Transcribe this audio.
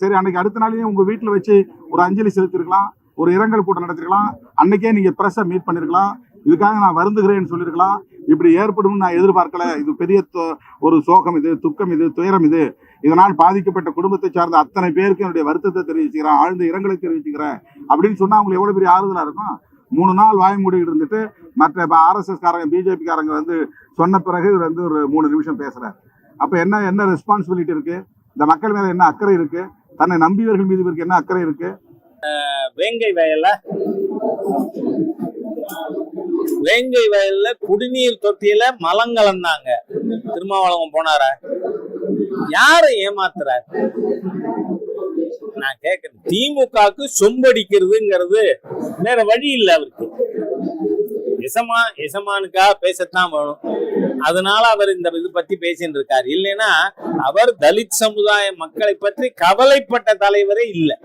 சரி அன்னைக்கு அடுத்த நாளையும் உங்க வீட்டுல வச்சு ஒரு அஞ்சலி செலுத்திருக்கலாம் ஒரு இரங்கல் கூட்டம் நடத்திருக்கலாம். அன்னைக்கே நீங்க பிரஸ்ஸை மீட் பண்ணிருக்கலாம். இதுக்காக நான் வருந்துகிறேன்னு சொல்லியிருக்கலாம் இப்படி ஏற்படும் நான் எதிர்பார்க்கல. இது பெரிய ஒரு சோகம் இது துக்கம் இது துயரம் இது. இதனால் பாதிக்கப்பட்ட குடும்பத்தை சார்ந்த அத்தனை பேருக்கு என்னுடைய வருத்தத்தை தெரிவிச்சுக்கிறேன் ஆழ்ந்த இரங்கலை தெரிவிச்சுக்கிறேன் அப்படின்னு சொன்னா அவங்களுக்கு எவ்வளவு பெரிய ஆறுதலா இருக்கும்? மூணு நாள் வாய் மூடிட்டு இருந்துட்டு மற்ற இப்போ ஆர்எஸ்எஸ் காரங்க பிஜேபி காரங்க வந்து சொன்ன பிறகு இவர் வந்து ஒரு மூணு நிமிஷம் பேசுறாரு. அப்ப என்ன என்ன ரெஸ்பான்சிபிலிட்டி இருக்கு? இந்த மக்கள் மேல என்ன அக்கறை இருக்கு? தன்னை நம்பியவர்கள் மீது இவருக்கு என்ன அக்கறை இருக்கு? வேங்கை வயல்ல வேங்கை வயல்ல குடிநீர் தொட்டியில மலம் கலந்தாங்க. திருமாவளவன் போனாரா? யாரை ஏமாத்துறார்? நான் கேட்கிறேன் திமுகவுக்கு சொம்படிக்கிறதுங்கிறது வேற வழி இல்லை அவருக்கு. எசமா எசமானுக்கா பேசத்தான் வேணும். அதனால அவர் இந்த இது பத்தி பேசிட்டு இருக்காரு இல்லைன்னா அவர் தலித் சமுதாய மக்களை பற்றி கவலைப்பட்ட தலைவரே இல்லை.